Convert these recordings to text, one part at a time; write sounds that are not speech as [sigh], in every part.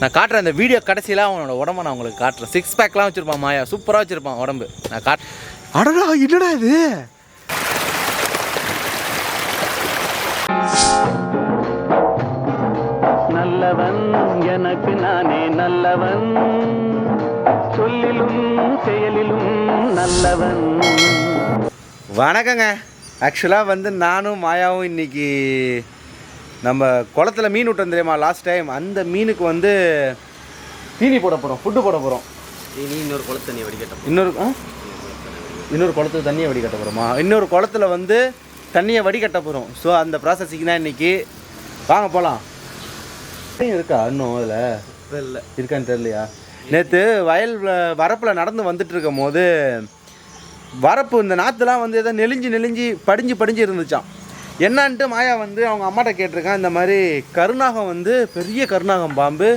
நான் காட்டுறேன் இந்த வீடியோ கடைசியில் அவனோட உடம்ப நான் உங்களுக்கு காட்டுறேன். சிக்ஸ் பேக்லாம் வச்சுருப்பான் மாயா. சூப்பராக வச்சுருப்பான் உடம்பு. நான் காட் அடடா என்னடா இது? நல்லவன் எனக்கு நானே நல்லவன். சொல்லிலும் செயலிலும் நல்லவன். வணக்கங்க. ஆக்சுவலாக வந்து நானும் மாயாவும் இன்னைக்கு நம்ம குளத்துல மீன் விட்டோம் தெரியுமா? லாஸ்ட் டைம் அந்த மீனுக்கு வந்து தீனி போட போகிறோம் ஃபுட்டு போட போகிறோம் நீ இன்னொரு குளத்து தண்ணி வடிகட்டும் இன்னொரு? இன்னொரு குளத்துல தண்ணியை வடிகட்ட போகிறோமா இன்னொரு குளத்துல வந்து தண்ணியை வடிகட்ட போகிறோம் ஸோ அந்த ப்ராசஸிங் தான் இன்னைக்கு. வாங்க போகலாம் இருக்கா இன்னும் அதில்? இல்லை இருக்கான்னு தெரியலையா? நேற்று வயல் வரப்பில் நடந்து வந்துட்டு இருக்கும் போது வரப்பு இந்த நாற்றுலாம் வந்து ஏதோ நெளிஞ்சு நெளிஞ்சு படிஞ்சு படிஞ்சு இருந்துச்சாம். என்னான்ட்டு மாயா வந்து அவங்க அம்மாட்ட கேட்டிருக்கான் இந்த மாதிரி கருநாகம் வந்து பெரிய கருநாகம் பாம்பு.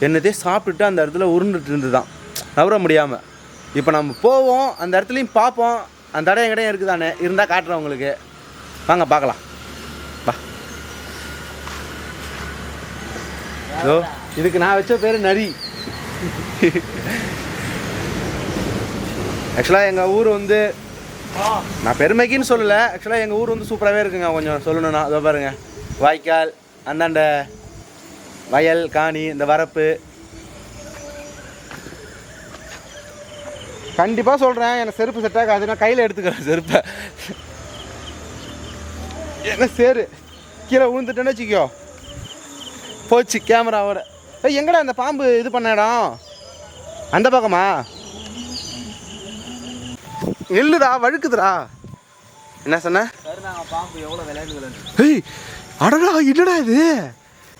என்னதே சாப்பிட்டுட்டு அந்த இடத்துல உருண்டுட்டு இருந்துதான். நவர முடியாமல் இப்போ நம்ம போவோம் அந்த இடத்துலையும் பார்ப்போம். அந்த இடம் எங்கடையும் இருக்குதானே? இருந்தால் காட்டுறேன் உங்களுக்கு. வாங்க பார்க்கலாம். வா. ஹலோ இதுக்கு நான் வச்ச பேர் நரி. [laughs] ஆக்சுவலாக எங்கள் ஊர் வந்து நான் பெருமைக்குன்னு சொல்லலை. ஆக்சுவலாக எங்கள் ஊர் வந்து சூப்பராகவே இருக்குங்க. கொஞ்சம் சொல்லணும்னா அதை பாருங்க. வாய்க்கால் அந்தாண்ட வயல் காணி இந்த வரப்பு. கண்டிப்பாக சொல்கிறேன் எனக்கு செருப்பு செட் ஆகாது. நான் கையில் எடுத்துக்கிறேன் செருப்பை. என்ன சேரு? கீழே விழுந்துட்டேன்னு வச்சுக்கோ. போச்சு கேமராவோட ஏய் எங்கடா அந்த பாம்பு இது பண்ண இடம்? அந்த பக்கமா? நில்லுடா வழுக்குதுடா. என்ன சொன்ன? பாம்பு எவ்வளோ விளையாண்டு அடடா என்னடா இது?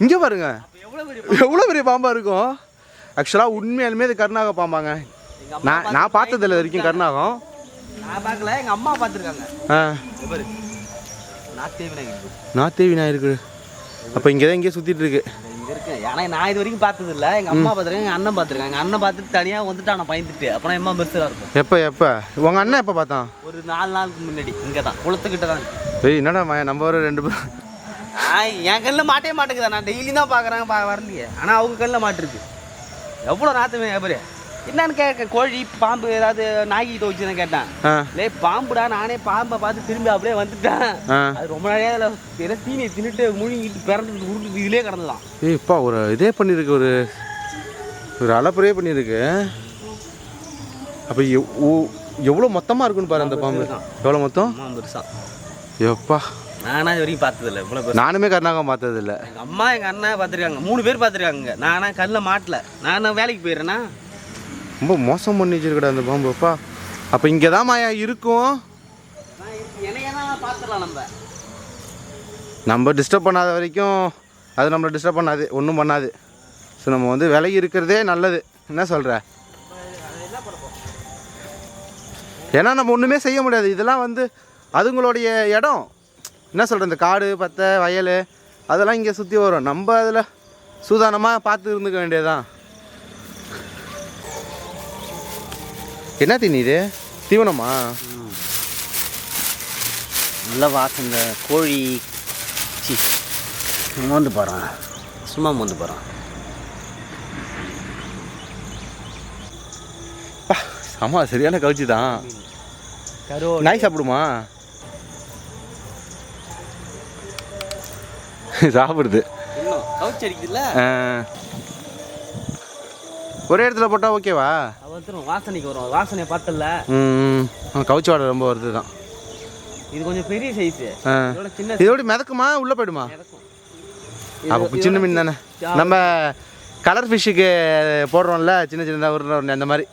இங்கே பாருங்க. எவ்வளோ பெரிய எவ்வளோ பெரிய பாம்பா இருக்கும்? ஆக்சுவலாக உண்மையாலுமே இது கருநாக பாம்பாங்க. நான் நான் பார்த்ததில்ல வரைக்கும் கருநாகம் நான் பார்க்கல எங்க அம்மா பார்த்துருக்காங்க. ஆ. பாரு. நாத்தே விநாயகர் நாத்தே விநாயகருக்கு அப்போ இங்கே தான் இங்கே சுற்றிட்டு இருக்கு. இங்க இருக்கு. ஏன்னா நான் இது வரைக்கும் பார்த்தது இல்ல. எங்க அம்மா பார்த்துருக்காங்க எங்க அண்ணன் பார்த்துருக்காங்க. எங்க அண்ணன் பார்த்துட்டு தனியா வந்துட்டு நான் பயந்துட்டு அப்புறம் எம்மா பெருசா இருக்கும். எப்போ எப்போ? உங்கள் அண்ணன் எப்போ பார்த்தான்? ஒரு நாலு நாளுக்கு முன்னாடி. இங்க தான் குளத்துக்கிட்ட தான் ஏய் என்னடா நம்ம ஒரு ரெண்டு பேரும் என் கல்லில் மாட்டே மாட்டேங்குதா. நான் டெய்லி தான் பார்க்குறேன் வரலையே. ஆனால் அவங்க கல்லில் மாட்டிருக்கு. எவ்வளோ நாத்துமே எப்படி என்னன்னு கேட்க கோழி பாம்பு ஏதாவது நாய்கிட்ட வச்சு தான் கேட்டேன். லே பாம்புடா நானே பாம்பை பார்த்து திரும்பி அப்படியே வந்துட்டேன். அது ரொம்ப நிறைய அதில் தீனியை தின்னுட்டு முழுங்கிட்டு பிறந்து உருட்டு இதுலேயே கிடந்துதான். ஏய் இப்பா ஒரு இதே பண்ணியிருக்கு ஒரு ஒரு அலப்புறையே பண்ணியிருக்கு. அப்போ எவ்வளோ மொத்தமாக இருக்குன்னு பாரு அந்த பாம்பு. எவ்வளோ மொத்தம்? பெருசா. எப்பா. நானா இது வரைக்கும் பார்த்ததில்ல இவ்வளோ நானுமே கர்நாடகம் பார்த்ததில்ல. எங்கள் அம்மா எங்கள் அண்ணன் பார்த்துருக்காங்க. மூணு பேர் பார்த்துருக்காங்க நானா கல்லில் மாட்டல. நான் வேலைக்கு போயிடுறேன்னா ரொம்ப மோசம் பண்ணி வச்சிருக்கடா அந்த பாம்பு அப்பா. அப்போ இங்கே தான் மாயா இருக்கும். நம்ம நம்ம டிஸ்டர்ப் பண்ணாத வரைக்கும் அது நம்மளை டிஸ்டர்ப் பண்ணாது ஒன்றும் பண்ணாது. ஸோ நம்ம வந்து விலகி இருக்கிறதே நல்லது. என்ன சொல்கிற ஏன்னா நம்ம ஒன்றுமே செய்ய முடியாது. இதெல்லாம் வந்து அதுங்களுடைய இடம். என்ன சொல்கிற இந்த காடு பத்தை வயல் அதெல்லாம் இங்கே சுற்றி வரும். நம்ம அதில் சூதானமாக பார்த்து இருந்துக்க வேண்டியதுதான். என்ன தீனி இது? தீவனமா? நல்ல வாசம் இந்த கோழி சி மோந்து போகிறான் சும்மா மோந்து போகிறான் ஆமா சரியான கவுச்சி தான். நாய் சாப்பிடுமா? சாப்பிடுது. ஒரே இடத்துல போட்டால் ஓகேவா? வந்துடும் வாசனைக்கு வரும் வாசனையை பார்த்தல ம் கவுச்சி வாடை ரொம்ப வருது தான் இது கொஞ்சம் பெரிய சைஸு சின்ன இதோட மிதக்குமா? உள்ளே போயிடுமா? அப்போ சின்ன மீன் தானே. நம்ம கலர் ஃபிஷ்ஷுக்கு போடுறோம்ல சின்ன சின்னதாக உருண்டை அந்த மாதிரி.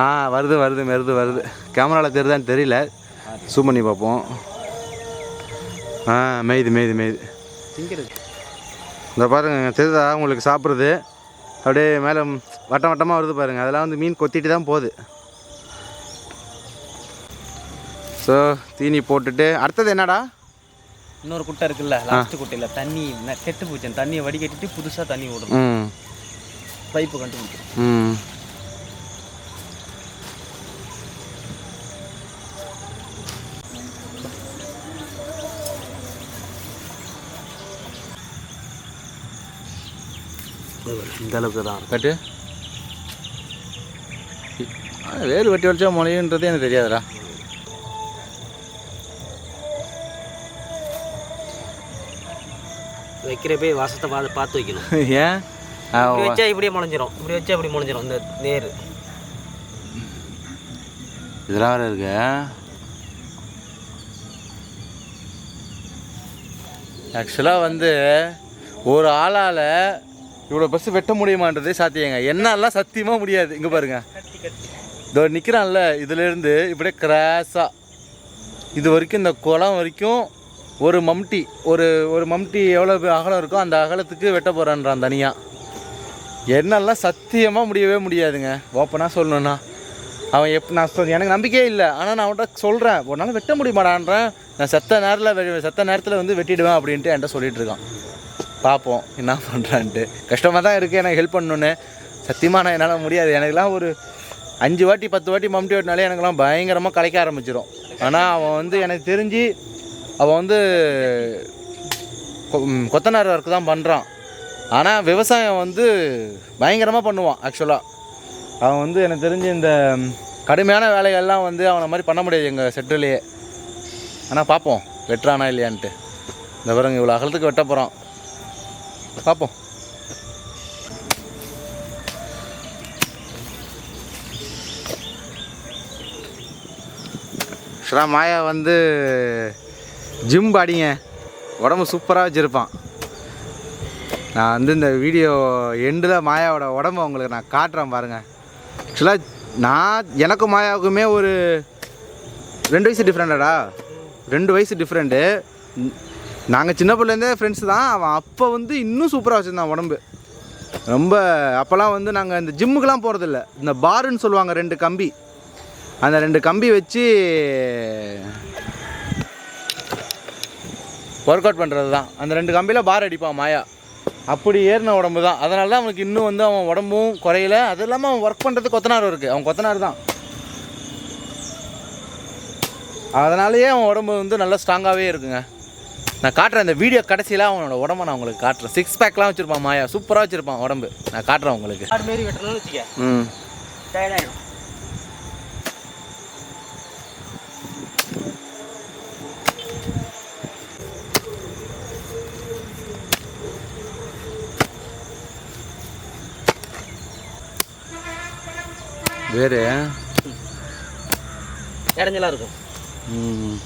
ஆ வருது வருது வருது வருது. கேமராவில் தெரியுதான்னு தெரியல. zoom பண்ணி பார்ப்போம். ஆ மேய்து மேய்து மேய்து. இந்த பாருங்க தெரியுதா உங்களுக்கு சாப்பிட்றது? அப்படியே மேலே வட்டம் வட்டமாக வருது பாருங்க. அதெல்லாம் வந்து மீன் கொத்திட்டு தான் போகுது. ஸோ தீனி போட்டுட்டு அடுத்தது என்னடா? இன்னொரு குட்டை இருக்குல்ல லாஸ்ட் குட்டையில் தண்ணி கெட்டு போச்சு. தண்ணியை வடிகட்டிட்டு புதுசாக தண்ணி விடணும் பைப்பு கண்டுபிடிக்கும் இந்த அளவுக்கு தான் கட்டு. வேர் வெட்டி வச்சா முளையுன்றது எனக்கு தெரியாதுடா. வைக்கிறப்பே வாசத்தை பார்த்து பார்த்து வைக்கணும். [laughs] ஏன்? ஆ, இப்படி வச்சா இப்படியே முளைஞ்சிரும். இப்படி வச்சா இப்படி முளைஞ்சிரும் இந்த நேர். இதெல்லாம் வேறு இருக்கு. ஆக்சுவலாக வந்து ஒரு ஆளால் இவ்வளோ பஸ் வெட்ட முடியுமான்றதே சாத்தியங்க. என்னெல்லாம் சத்தியமாக முடியாது. இங்கே பாருங்க. இதோ நிற்கிறான்ல இதுலேருந்து இப்படியே கிராஸாக இது வரைக்கும் இந்த குளம் வரைக்கும் ஒரு மம்டி ஒரு ஒரு மம்டி எவ்வளோ அகலம் இருக்கோ அந்த அகலத்துக்கு வெட்ட போகிறான்றான் தனியாக என்னெல்லாம் சத்தியமாக முடியவே முடியாதுங்க. ஓப்பனாக சொல்லணுன்னா அவன் எப் நான் சொல் எனக்கு நம்பிக்கையே இல்லை. ஆனால் நான் அவன்கிட்ட சொல்கிறேன் ஒரு நாள் வெட்ட முடியுமாடான்றேன். நான் செத்த நேரத்தில் செத்த நேரத்தில் வந்து வெட்டிடுவேன் அப்படின்ட்டு என்கிட்ட சொல்லிகிட்டு இருக்கான். பார்ப்போம் என்ன பண்ணுறான்ட்டு கஷ்டமாக தான் இருக்குது எனக்கு ஹெல்ப் பண்ணணுன்னு சத்தியமாக நான் என்னால் முடியாது. எனக்குலாம் ஒரு அஞ்சு வாட்டி பத்து வாட்டி மம்டி வெட்டினாலே எனக்குலாம் பயங்கரமாக கலைக்க ஆரம்பிச்சிடும் ஆனால் அவன் வந்து எனக்கு தெரிஞ்சு அவன் வந்து கொ- கொத்தனார் ஒர்க்கு தான் பண்ணுறான் ஆனால் விவசாயம் வந்து பயங்கரமாக பண்ணுவான் ஆக்சுவலாக அவன் வந்து எனக்கு தெரிஞ்சு இந்த கடுமையான வேலைகள்லாம் வந்து அவனை மாதிரி பண்ண முடியாது எங்கள் செட்டுலேயே. ஆனால் பார்ப்போம் வெட்டுறானா இல்லையான்ட்டு. இந்த பிறகு இவ்வளோ அகலத்துக்கு வெட்ட போகிறான் பார்ப்போம் ஆக்சுவலாக மாயா வந்து ஜிம் பாடிங்க. உடம்பு சூப்பராக வச்சுருப்பான். நான் வந்து இந்த வீடியோ எண்டில் மாயாவோட உடம்பு உங்களுக்கு நான் காட்டுறேன் பாருங்கள் ஆக்சுவலாக நான் எனக்கும் மாயாவுக்குமே ஒரு ரெண்டு வயசு டிஃப்ரெண்டாடா ரெண்டு வயசு டிஃப்ரெண்ட்டு நாங்கள் சின்ன பிள்ளைலேருந்தே ஃப்ரெண்ட்ஸ் தான். அவன் அப்போ வந்து இன்னும் சூப்பராக வச்சுருந்தான் உடம்பு. ரொம்ப அப்போல்லாம் வந்து நாங்கள் இந்த ஜிம்முக்கெலாம் போகிறதில்ல இந்த பாருன்னு சொல்லுவாங்க ரெண்டு கம்பி. அந்த ரெண்டு கம்பி வச்சு ஒர்க் அவுட் பண்ணுறது தான் அந்த ரெண்டு கம்பியில் பார் அடிப்பான் மாயா. அப்படி ஏறின உடம்பு தான். அதனால தான் அவனுக்கு இன்னும் வந்து அவன் உடம்பும் குறையல. அது இல்லாமல் அவன் ஒர்க் பண்ணுறது கொத்தனார் இருக்குது அவன் கொத்தனார் தான். அதனாலேயே அவன் உடம்பு வந்து நல்லா ஸ்ட்ராங்காகவே இருக்குங்க. நான் காட்டுறேன் இந்த வீடியோ கடைசியில் அவனோட உடம்ப நான் உங்களுக்கு காட்டுறேன். சிக்ஸ் பேக்லாம் வச்சுருப்பான் மாயா. சூப்பராக வச்சுருப்பான் உடம்பு. நான் காட்டுறேன் உங்களுக்கு. ம். வேறு? இடைஞ்சலாக இருக்கும். ம்.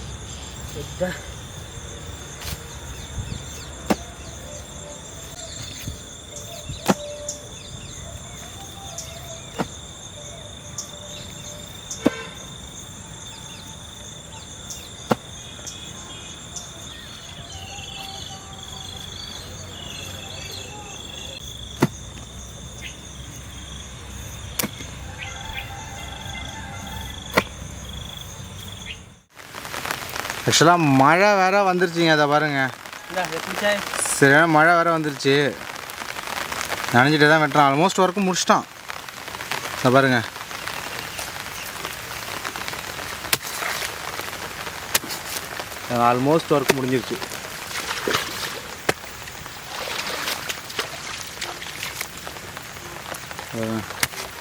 ஆக்சுவலாக மழை வேற வந்துருச்சுங்க அதை பாருங்க. சரியான மழை வேற வந்துருச்சு. நனைஞ்சிட்டு தான் வெட்டுறான் ஆல்மோஸ்ட் ஒர்க்கு முடிச்சிட்டான் இதை பாருங்க. ஆல்மோஸ்ட் ஒர்க் முடிஞ்சிருச்சு.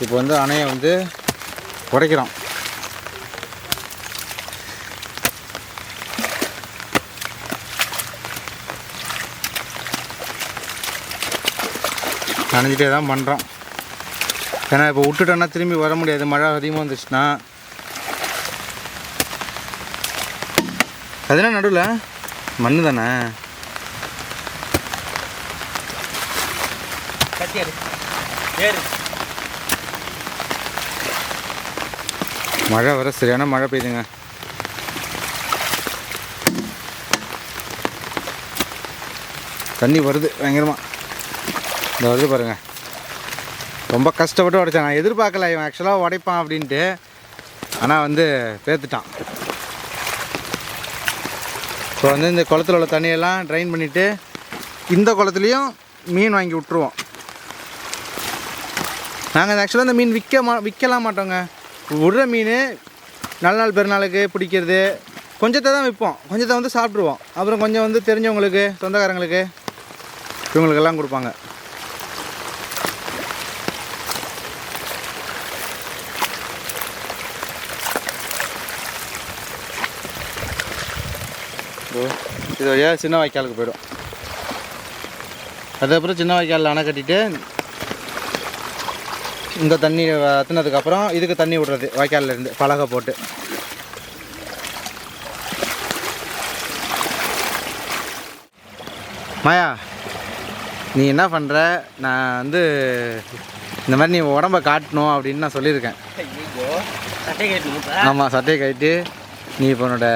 இப்போ வந்து அணையை வந்து உடைக்கிறோம். நனைஞ்சிட்டே தான் பண்ணுறோம் ஏன்னா இப்போ விட்டுட்டோன்னா திரும்பி வர முடியாது. மழை அதிகமாக வந்துச்சுன்னா. அதுனா நடுவில்? மண்ணு தானே? மழை வர சரியான மழை பெய்யுதுங்க. தண்ணி வருது பயங்கரமாக இந்த வருது பாருங்கள் ரொம்ப கஷ்டப்பட்டு உடைச்சான். நான் எதிர்பார்க்கல இவன் ஆக்சுவலாக உடைப்பான் அப்படின்ட்டு. ஆனால் வந்து பேத்துட்டான். இப்போ வந்து இந்த குளத்துல உள்ள தண்ணியெல்லாம் ட்ரைன் பண்ணிவிட்டு இந்த குளத்துலேயும் மீன் வாங்கி விட்ருவோம் நாங்கள் ஆக்சுவலாக இந்த மீன் விற்க மா விற்கலாம் மாட்டோங்க. விடுற மீன் நல்ல நாள் பெருநாளுக்கு பிடிக்கிறது. கொஞ்சத்தை தான் விற்போம். கொஞ்சத்தை வந்து சாப்பிட்ருவோம் அப்புறம் கொஞ்சம் வந்து தெரிஞ்சவங்களுக்கு சொந்தக்காரங்களுக்கு இவங்களுக்கெல்லாம் கொடுப்பாங்க. ஓ இது வழியாக சின்ன வாய்க்காலுக்கு போயிடும். அதுக்கப்புறம் சின்ன வாய்க்காலில் அணை கட்டிட்டு இந்த தண்ணி வத்தினதுக்கப்புறம் இதுக்கு தண்ணி விடுறது வாய்க்கால்ல இருந்து பலகை போட்டு. மாயா நீ என்ன பண்ணுற நான் வந்து இந்த மாதிரி நீ உடம்ப காட்டணும் அப்படின்னு நான் சொல்லியிருக்கேன். ஆமாம் சட்டையை கட்டிட்டு நீ இப்போ உன்னோட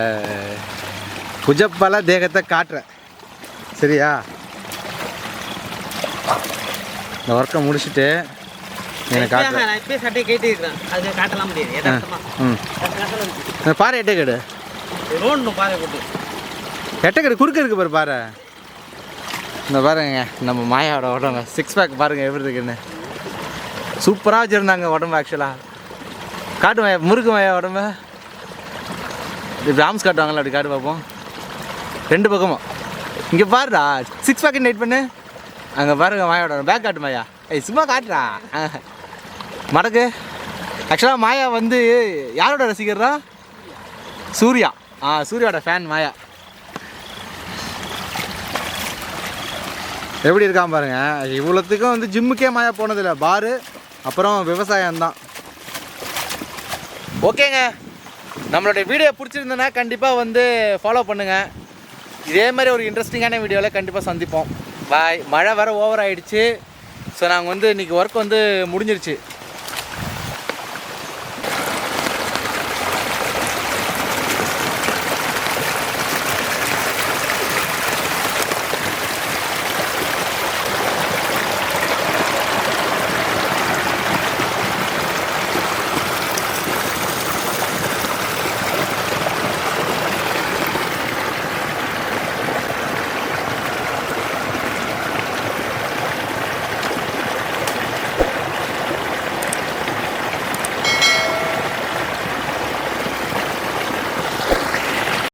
புஜப்பல தேகத்தை காட்டுற சரியா? இந்த ஒர்க்கை முடிச்சுட்டு எனக்கு காட்டுற நான் இப்பயே சட்டை கேட்டு இருக்கிறேன் அது காட்டலாம் முடியாது யதார்த்தமா. ம் பாரு எட்டை கேடு. ரோண்டு பாதை போட்டு. எட்டை கேடு குறுக்க இருக்கு பாரு பாரு இந்த பாருங்க நம்ம மாயாவோட உடம்பு. சிக்ஸ் பேக் பாருங்க எப்படி இருக்குன்னு. சூப்பராக வச்சுருந்தாங்க உடம்பு ஆக்சுவலாக காட்டு மாயா முறுக்கு மாயா உடம்பு. இப்படி ஆம்ஸ் காட்டுவாங்கல்ல அப்படி காட்டு பார்ப்போம். ரெண்டு பக்கமும். இங்கே பாருடா சிக்ஸ் பேக்கெட் நைட் பண்ணு. அங்கே பாருங்க மாயாவோட பேக் காட்டு மாயா. ஏய் சும்மா காட்டுறா. மடக்கு. ஆக்சுவலாக மாயா வந்து யாரோட ரசிகர்ரா? சூர்யா. ஆ சூர்யாவோட ஃபேன் மாயா. எப்படி இருக்கான் பாருங்க. இவ்வளோத்துக்கும் வந்து ஜிம்முக்கே மாயா போனதில்லை. பாரு அப்புறம் விவசாயம் தான். ஓகேங்க நம்மளுடைய வீடியோ பிடிச்சிருந்தனா கண்டிப்பாக வந்து ஃபாலோ பண்ணுங்கள் இதே மாதிரி ஒரு இன்ட்ரெஸ்டிங்கான வீடியோவில் கண்டிப்பாக சந்திப்போம். பாய் மழை வர ஓவர் ஆகிடுச்சு ஸோ நாங்கள் வந்து இன்றைக்கி ஒர்க் வந்து முடிஞ்சிருச்சு.